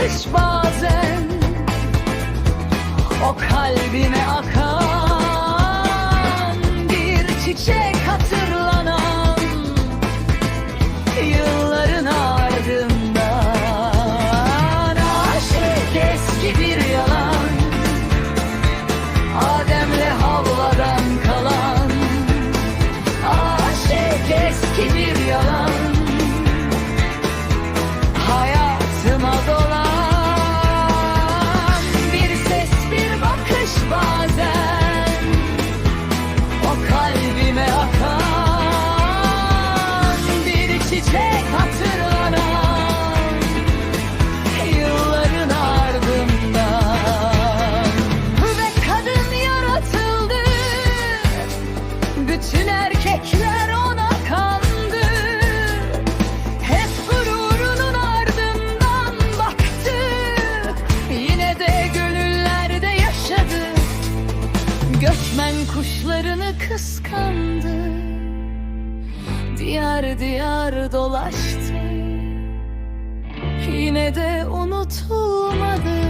bakış bazen. O kalbime akar Bütün erkekler ona kandı. Hep gururunun ardından baktı. Yine de gönüllerde yaşadı. Göçmen kuşlarını kıskandı. Diyar diyar dolaştı. Yine de unutulmadı.